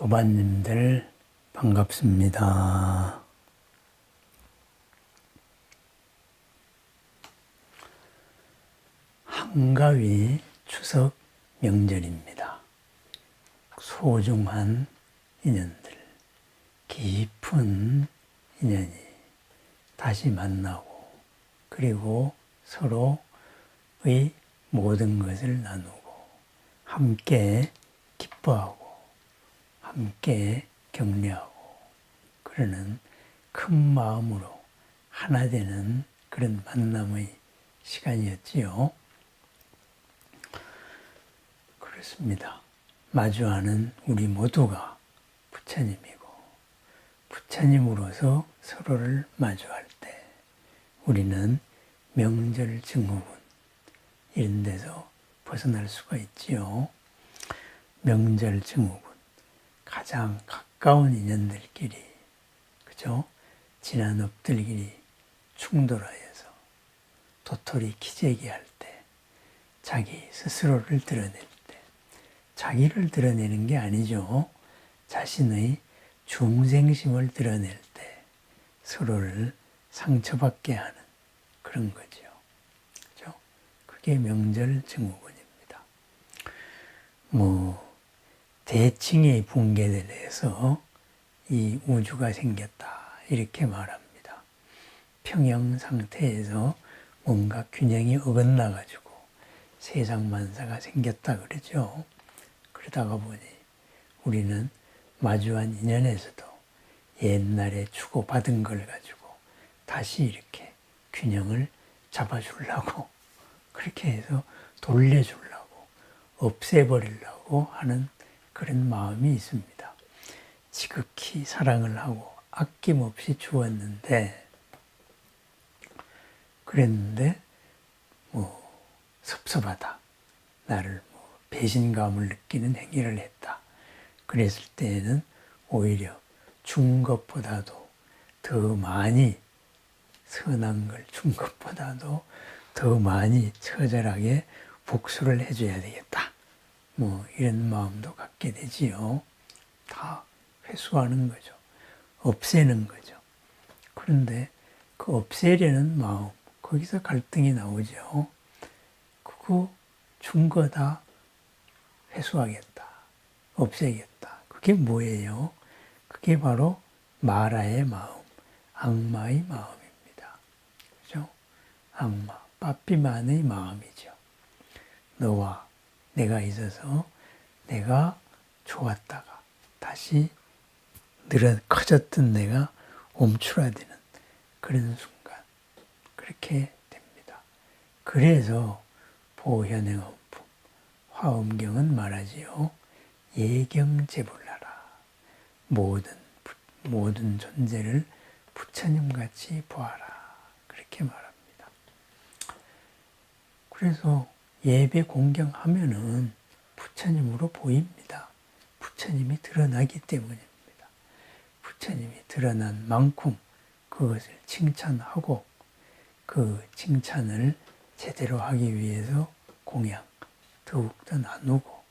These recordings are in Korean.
도반님들 반갑습니다. 한가위 추석 명절입니다. 소중한 인연들, 깊은 인연이 다시 만나고, 그리고 서로의 모든 것을 나누고, 함께 기뻐하고, 함께 격려하고, 그러는 큰 마음으로 하나 되는 그런 만남의 시간이었지요. 그렇습니다. 마주하는 우리 모두가 부처님이고, 부처님으로서 서로를 마주할 때, 우리는 명절 증후군, 이런 데서 벗어날 수가 있지요. 명절 증후군, 가장 가까운 인연들끼리, 그죠? 지난 업들끼리 충돌하여서 도토리 기재기 할 때, 자기 스스로를 드러낼 때, 자기를 드러내는 게 아니죠. 자신의 중생심을 드러낼 때 서로를 상처받게 하는 그런 거죠. 그죠? 그게 명절 증후군입니다. 뭐, 대칭의 붕괴에 대해서 이 우주가 생겼다. 이렇게 말합니다. 평형 상태에서 뭔가 균형이 어긋나 가지고 세상 만사가 생겼다 그러죠. 그러다가 보니 우리는 마주한 인연에서도 옛날에 주고받은 걸 가지고 다시 이렇게 균형을 잡아주려고 그렇게 해서 돌려주려고 없애버리려고 하는 그런 마음이 있습니다. 지극히 사랑을 하고 아낌없이 주었는데 그랬는데 뭐 섭섭하다. 나를 뭐 배신감을 느끼는 행위를 했다. 그랬을 때에는 오히려 준 것보다도 더 많이 선한 걸 준 것보다도 더 많이 처절하게 복수를 해줘야 되겠다. 뭐 이런 마음도 갖게 되지요. 다 회수하는 거죠. 없애는 거죠. 그런데 그 없애려는 마음, 거기서 갈등이 나오죠. 그거 준 거 다 회수하겠다. 없애겠다. 그게 뭐예요? 그게 바로 마라의 마음, 악마의 마음입니다. 그죠? 악마, 빠삐만의 마음이죠. 너와 내가 있어서 내가 좋았다가 다시 늘어 커졌던 내가 움츠러드는 그런 순간 그렇게 됩니다. 그래서 보현행원품 화엄경은 말하지요. 예경제불나라 모든 모든 존재를 부처님 같이 보아라 그렇게 말합니다. 그래서 예배 공경하면은 부처님으로 보입니다. 부처님이 드러나기 때문입니다. 부처님이 드러난 만큼 그것을 칭찬하고 그 칭찬을 제대로 하기 위해서 공양 더욱더 나누고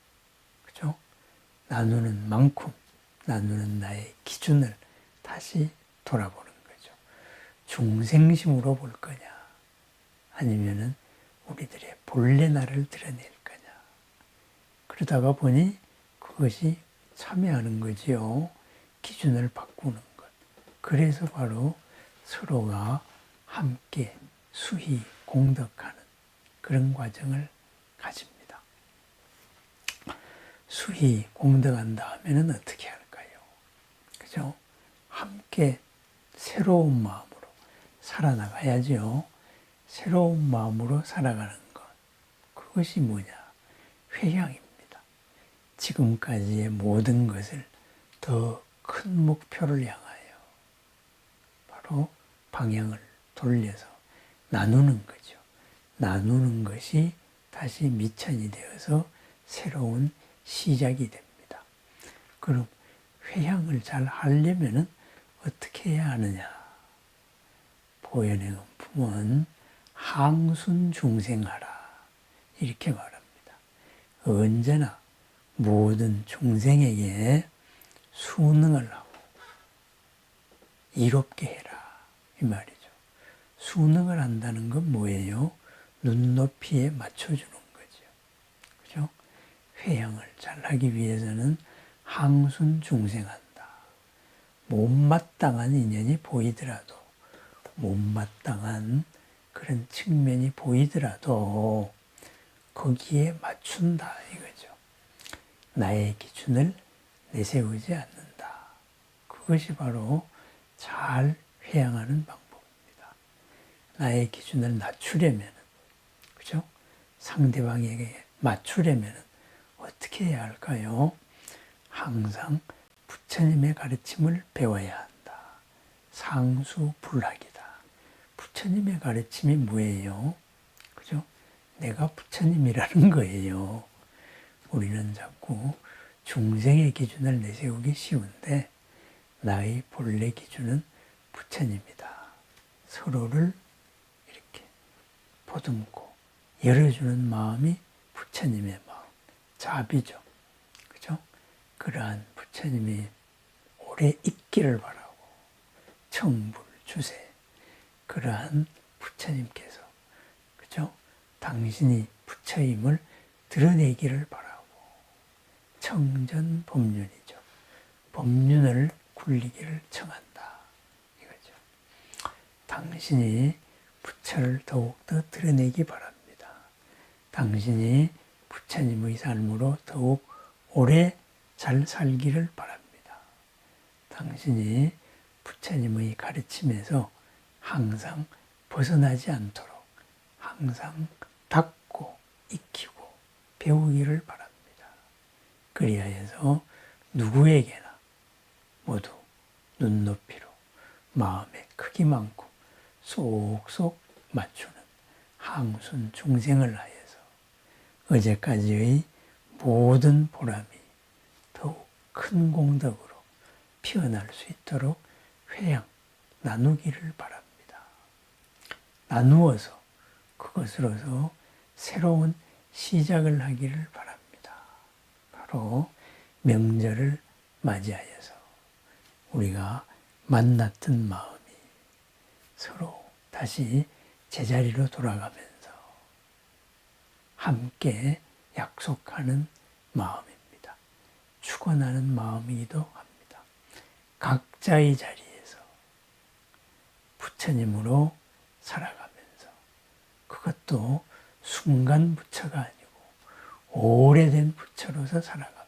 그죠? 나누는 만큼 나누는 나의 기준을 다시 돌아보는 거죠. 중생심으로 볼 거냐 아니면은 우리들의 본래 나를 드러낼 거냐 그러다가 보니 그것이 참여하는 거지요. 기준을 바꾸는 것. 그래서 바로 서로가 함께 수희 공덕하는 그런 과정을 가집니다. 수희 공덕한다 하면은 어떻게 할까요? 그죠? 함께 새로운 마음으로 살아나가야죠. 새로운 마음으로 살아가는 것. 그것이 뭐냐? 회향입니다. 지금까지의 모든 것을 더 큰 목표를 향하여 바로 방향을 돌려서 나누는 거죠. 나누는 것이 다시 미천이 되어서 새로운 시작이 됩니다. 그럼 회향을 잘 하려면은 어떻게 해야 하느냐? 보현의 음품은 항순 중생하라. 이렇게 말합니다. 언제나 모든 중생에게 수능을 하고 이롭게 해라 이 말이죠. 수능을 한다는 건 뭐예요? 눈높이에 맞춰주는 거죠. 그죠? 회양을 잘하기 위해서는 항순 중생한다. 못마땅한 인연이 보이더라도 못마땅한 그런 측면이 보이더라도 거기에 맞춘다 이거죠. 나의 기준을 내세우지 않는다. 그것이 바로 잘 회양하는 방법입니다. 나의 기준을 낮추려면, 그죠? 상대방에게 맞추려면 어떻게 해야 할까요? 항상 부처님의 가르침을 배워야 한다. 상수불학이다. 부처님의 가르침이 뭐예요? 그죠? 내가 부처님이라는 거예요. 우리는 자꾸 중생의 기준을 내세우기 쉬운데 나의 본래 기준은 부처님이다. 서로를 이렇게 보듬고 열어주는 마음이 부처님의 마음, 자비죠. 그죠? 그러한 부처님이 오래 있기를 바라고 청불 주세 그러한 부처님께서 그죠? 당신이 부처임을 드러내기를 바라고 청전 법륜이죠. 법륜을 굴리기를 청한다. 이거죠. 당신이 부처를 더욱더 드러내기 바랍니다. 당신이 부처님의 삶으로 더욱 오래 잘 살기를 바랍니다. 당신이 부처님의 가르침에서 항상 벗어나지 않도록 항상 닦고 익히고 배우기를 바랍니다. 그리하여서 누구에게나 모두 눈높이로 마음의 크기만큼 쏙쏙 맞추는 항순 중생을 하여서 어제까지의 모든 보람이 더욱 큰 공덕으로 피어날 수 있도록 회양 나누기를 바랍니다. 나누어서 그것으로서 새로운 시작을 하기를 바랍니다. 바로 명절을 맞이하여서 우리가 만났던 마음이 서로 다시 제자리로 돌아가면서 함께 약속하는 마음입니다. 축원하는 마음이기도 합니다. 각자의 자리에서 부처님으로 살아가면서 그것도 순간 부처가 아니고 오래된 부처로서 살아가면서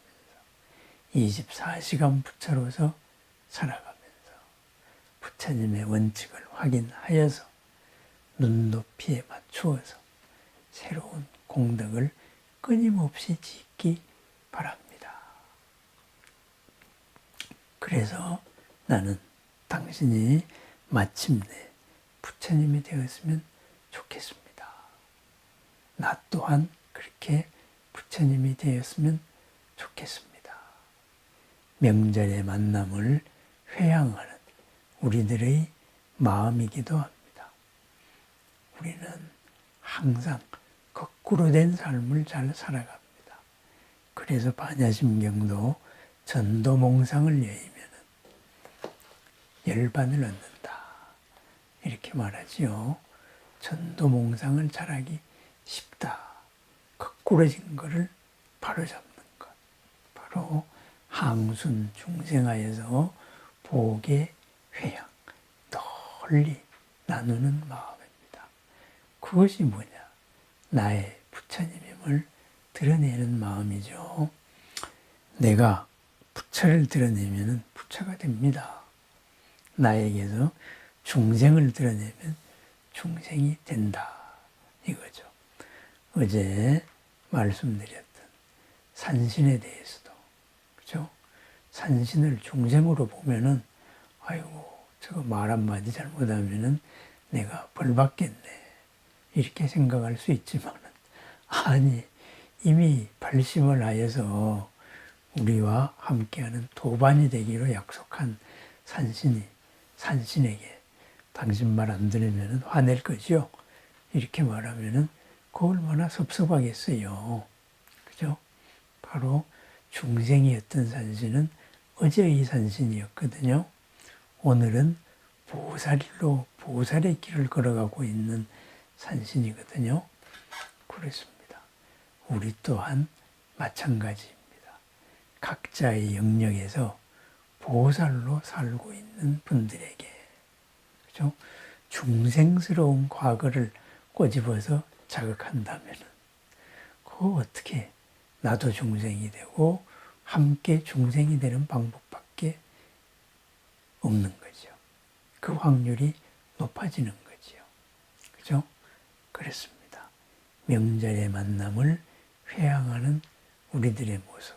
24시간 부처로서 살아가면서 부처님의 원칙을 확인하여서 눈높이에 맞추어서 새로운 공덕을 끊임없이 짓기 바랍니다. 그래서 나는 당신이 마침내 부처님이 되었으면 좋겠습니다. 나 또한 그렇게 부처님이 되었으면 좋겠습니다. 명절의 만남을 회양하는 우리들의 마음이기도 합니다. 우리는 항상 거꾸로 된 삶을 잘 살아갑니다. 그래서 반야심경도 전도몽상을 여의면 열반을 얻는다. 이렇게 말하지요. 전도몽상을 잘하기 쉽다. 거꾸러진 거를 바로잡는 것. 바로 항순 중생하여서 복의 회양, 널리 나누는 마음입니다. 그것이 뭐냐? 나의 부처님임을 드러내는 마음이죠. 내가 부처를 드러내면 부처가 됩니다. 나에게서 중생을 드러내면 중생이 된다. 이거죠. 어제 말씀드렸던 산신에 대해서도, 그죠? 산신을 중생으로 보면은, 아이고, 저거 말 한마디 잘못하면은 내가 벌 받겠네. 이렇게 생각할 수 있지만은, 아니, 이미 발심을 하여서 우리와 함께하는 도반이 되기로 약속한 산신이 산신에게 당신 말 안 들으면 화낼 거죠? 이렇게 말하면은 그 얼마나 섭섭하겠어요. 그죠? 바로 중생이었던 산신은 어제의 산신이었거든요. 오늘은 보살로 보살의 길을 걸어가고 있는 산신이거든요. 그렇습니다. 우리 또한 마찬가지입니다. 각자의 영역에서 보살로 살고 있는 분들에게 그죠? 중생스러운 과거를 꼬집어서 자극한다면 그 어떻게 나도 중생이 되고 함께 중생이 되는 방법밖에 없는 거죠. 그 확률이 높아지는 거죠. 그죠? 그렇습니다. 명절의 만남을 회양하는 우리들의 모습.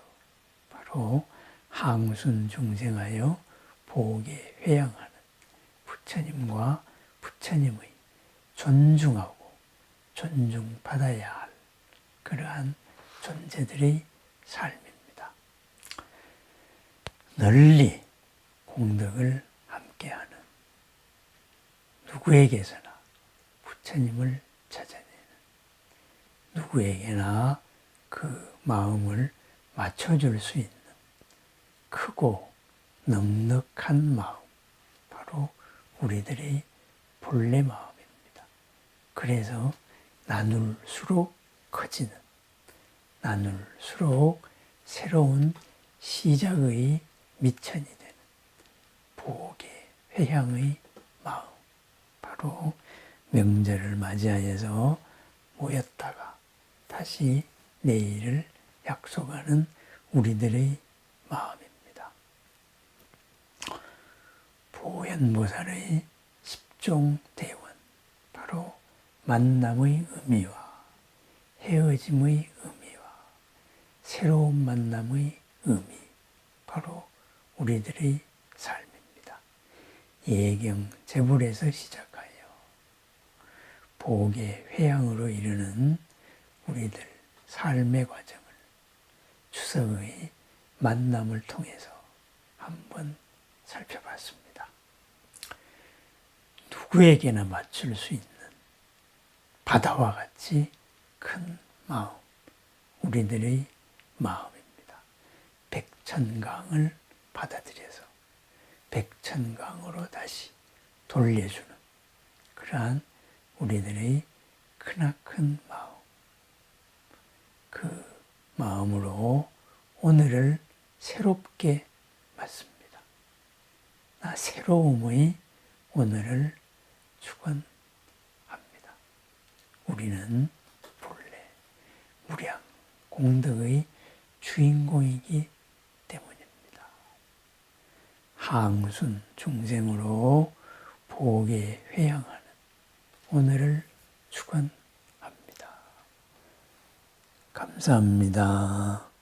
바로 항순 중생하여 복에 회양하는 부처님과 부처님의 존중하고 존중받아야 할 그러한 존재들의 삶입니다. 널리 공덕을 함께하는 누구에게서나 부처님을 찾아내는 누구에게나 그 마음을 맞춰줄 수 있는 크고 넉넉한 마음, 우리들의 본래 마음입니다. 그래서 나눌수록 커지는, 나눌수록 새로운 시작의 미천이 되는 복의 회향의 마음, 바로 명절을 맞이하여서 모였다가 다시 내일을 약속하는 우리들의 마음 입니다. 보현보살의 십종 대원, 바로 만남의 의미와 헤어짐의 의미와 새로운 만남의 의미, 바로 우리들의 삶입니다. 예경 제불에서 시작하여 복의 회양으로 이르는 우리들 삶의 과정을 추석의 만남을 통해서 한번 살펴봤습니다. 누구에게나 맞출 수 있는 바다와 같이 큰 마음, 우리들의 마음입니다. 백천강을 받아들여서 백천강으로 다시 돌려주는 그러한 우리들의 크나큰 마음. 그 마음으로 오늘을 새롭게 맞습니다. 나 새로움의 오늘을 축원합니다. 우리는 본래 무량 공덕의 주인공이기 때문입니다. 항순 중생으로 복에 회양하는 오늘을 축원합니다. 감사합니다.